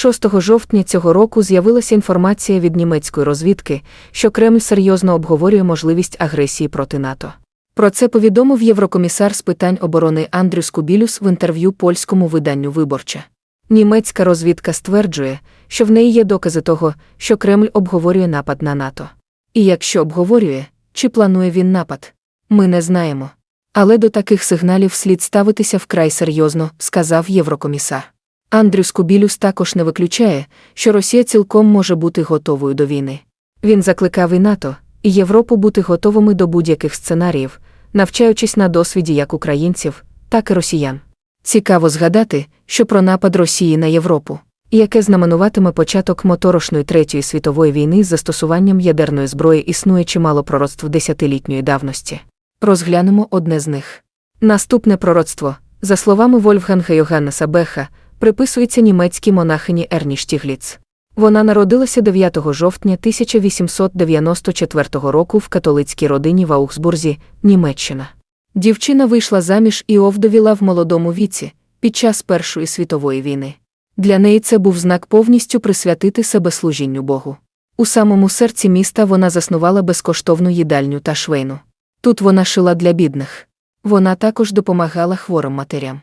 6 жовтня цього року з'явилася інформація від німецької розвідки, що Кремль серйозно обговорює можливість агресії проти НАТО. Про це повідомив єврокомісар з питань оборони Андрюс Кубілюс в інтерв'ю польському виданню Виборча. Німецька розвідка стверджує, що в неї є докази того, що Кремль обговорює напад на НАТО. І якщо обговорює, чи планує він напад, ми не знаємо. Але до таких сигналів слід ставитися вкрай серйозно, сказав єврокомісар. Андрюс Кубілюс також не виключає, що Росія цілком може бути готовою до війни. Він закликав і НАТО, і Європу бути готовими до будь-яких сценаріїв, навчаючись на досвіді як українців, так і росіян. Цікаво згадати, що про напад Росії на Європу, яке знаменуватиме початок моторошної Третьої світової війни з застосуванням ядерної зброї існує чимало пророцтв десятилітньої давності. Розглянемо одне з них. Наступне пророцтво, за словами Вольфганга Йоганнеса Беха, приписується німецькій монахині Ерні Штігліц. Вона народилася 9 жовтня 1894 року в католицькій родині в Аухсбурзі, Німеччина. Дівчина вийшла заміж і овдовіла в молодому віці під час Першої світової війни. Для неї це був знак повністю присвятити себе служінню Богу. У самому серці міста вона заснувала безкоштовну їдальню та швейну. Тут вона шила для бідних. Вона також допомагала хворим матерям.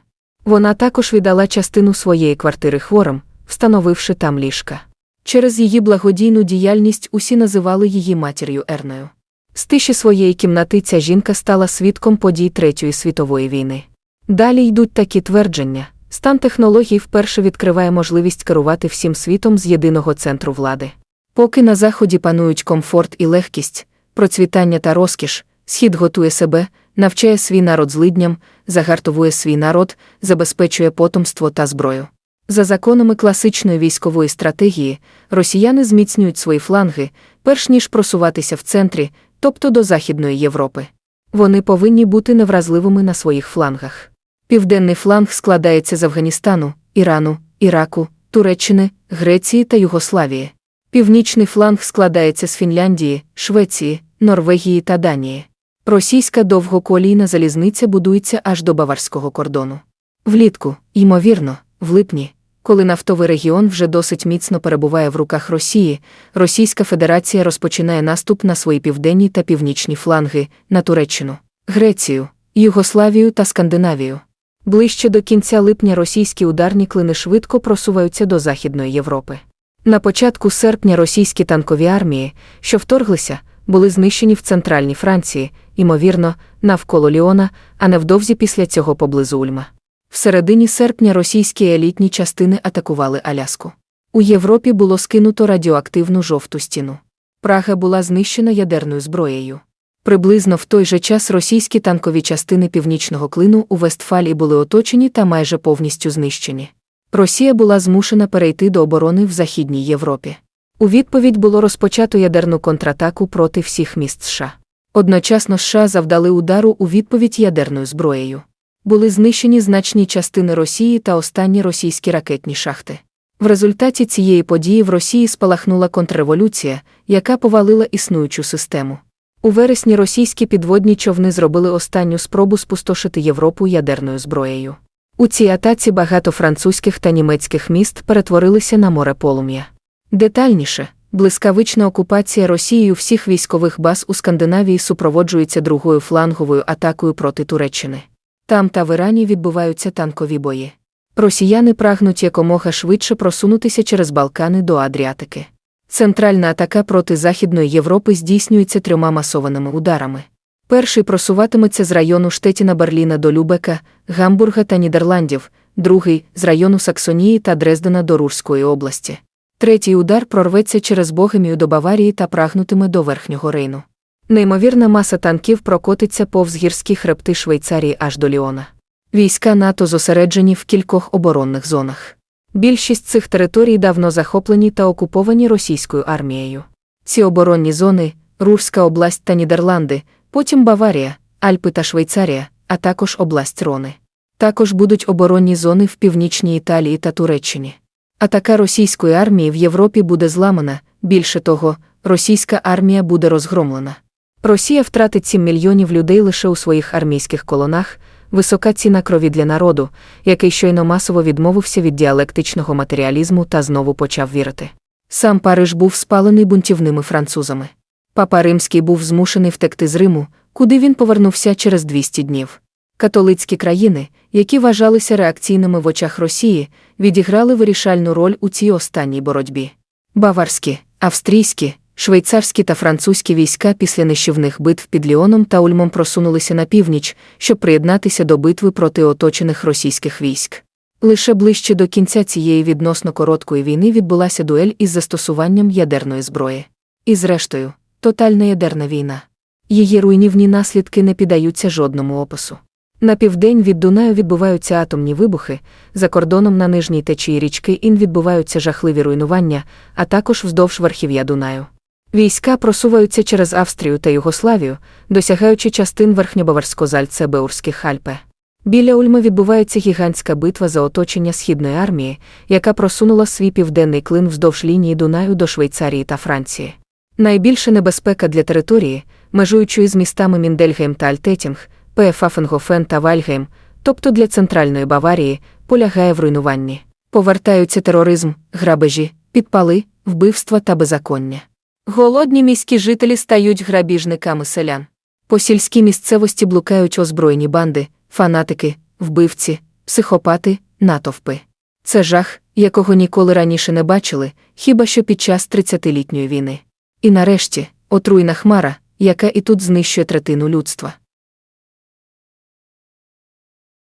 Вона також віддала частину своєї квартири хворим, встановивши там ліжка. Через її благодійну діяльність усі називали її матір'ю Ерною. З тиші своєї кімнати ця жінка стала свідком подій Третьої світової війни. Далі йдуть такі твердження: стан технологій вперше відкриває можливість керувати всім світом з єдиного центру влади. Поки на заході панують комфорт і легкість, процвітання та розкіш, схід готує себе, навчає свій народ злидням, загартовує свій народ, забезпечує потомство та зброю. За законами класичної військової стратегії, росіяни зміцнюють свої фланги, перш ніж просуватися в центрі, тобто до Західної Європи. Вони повинні бути невразливими на своїх флангах. Південний фланг складається з Афганістану, Ірану, Іраку, Туреччини, Греції та Югославії. Північний фланг складається з Фінляндії, Швеції, Норвегії та Данії. Російська довгоколійна залізниця будується аж до баварського кордону. Влітку, ймовірно, в липні, коли нафтовий регіон вже досить міцно перебуває в руках Росії, Російська Федерація розпочинає наступ на свої південні та північні фланги на Туреччину, Грецію, Югославію та Скандинавію. Ближче до кінця липня російські ударні клини швидко просуваються до Західної Європи. На початку серпня російські танкові армії, що вторглися, були знищені в центральній Франції, ймовірно, навколо Ліона, а невдовзі після цього поблизу Ульма. В середині серпня російські елітні частини атакували Аляску. У Європі було скинуто радіоактивну жовту стіну. Прага була знищена ядерною зброєю. Приблизно в той же час російські танкові частини північного клину у Вестфалії були оточені та майже повністю знищені. Росія була змушена перейти до оборони в Західній Європі. У відповідь було розпочато ядерну контратаку проти всіх міст США. Одночасно США завдали удару у відповідь ядерною зброєю. Були знищені значні частини Росії та останні російські ракетні шахти. В результаті цієї події в Росії спалахнула контрреволюція, яка повалила існуючу систему. У вересні російські підводні човни зробили останню спробу спустошити Європу ядерною зброєю. У цій атаці багато французьких та німецьких міст перетворилися на море полум'я. Детальніше, блискавична окупація Росією всіх військових баз у Скандинавії супроводжується другою фланговою атакою проти Туреччини. Там та в Ірані відбуваються танкові бої. Росіяни прагнуть якомога швидше просунутися через Балкани до Адріатики. Центральна атака проти Західної Європи здійснюється трьома масованими ударами. Перший просуватиметься з району Штетіна Берліна до Любека, Гамбурга та Нідерландів, другий з району Саксонії та Дрездена до Рурської області. Третій удар прорветься через Богемію до Баварії та прагнутиме до Верхнього Рейну. Неймовірна маса танків прокотиться повз гірські хребти Швейцарії аж до Ліона. Війська НАТО зосереджені в кількох оборонних зонах. Більшість цих територій давно захоплені та окуповані російською армією. Ці оборонні зони Рурська область та Нідерланди, потім Баварія, Альпи та Швейцарія, а також область Рони. Також будуть оборонні зони в північній Італії та Туреччині. Атака російської армії в Європі буде зламана, більше того, російська армія буде розгромлена. Росія втратить 7 мільйонів людей лише у своїх армійських колонах, висока ціна крові для народу, який щойно масово відмовився від діалектичного матеріалізму та знову почав вірити. Сам Париж був спалений бунтівними французами. Папа Римський був змушений втекти з Риму, куди він повернувся через 200 днів. Католицькі країни, які вважалися реакційними в очах Росії, відіграли вирішальну роль у цій останній боротьбі. Баварські, австрійські, швейцарські та французькі війська після нищівних битв під Ліоном та Ульмом просунулися на північ, щоб приєднатися до битви проти оточених російських військ. Лише ближче до кінця цієї відносно короткої війни відбулася дуель із застосуванням ядерної зброї. І зрештою, тотальна ядерна війна. Її руйнівні наслідки не піддаються жодному опису. На південь від Дунаю відбуваються атомні вибухи, за кордоном на нижній течії річки Ін відбуваються жахливі руйнування, а також вздовж верхів'я Дунаю. Війська просуваються через Австрію та Югославію, досягаючи частин верхньобаварсько-зальце Беурських Альпе. Біля Ульми відбувається гігантська битва за оточення східної армії, яка просунула свій південний клин вздовж лінії Дунаю до Швейцарії та Франції. Найбільша небезпека для території, межуючої з містами Міндельгейм та Альтетінг, Пефафенгофен та Вальгейм, тобто для центральної Баварії, полягає в руйнуванні. Повертаються тероризм, грабежі, підпали, вбивства та беззаконня. Голодні міські жителі стають грабіжниками селян. По сільській місцевості блукають озброєні банди, фанатики, вбивці, психопати, натовпи. Це жах, якого ніколи раніше не бачили, хіба що під час 30-літньої війни. І нарешті, отруйна хмара, яка і тут знищує третину людства.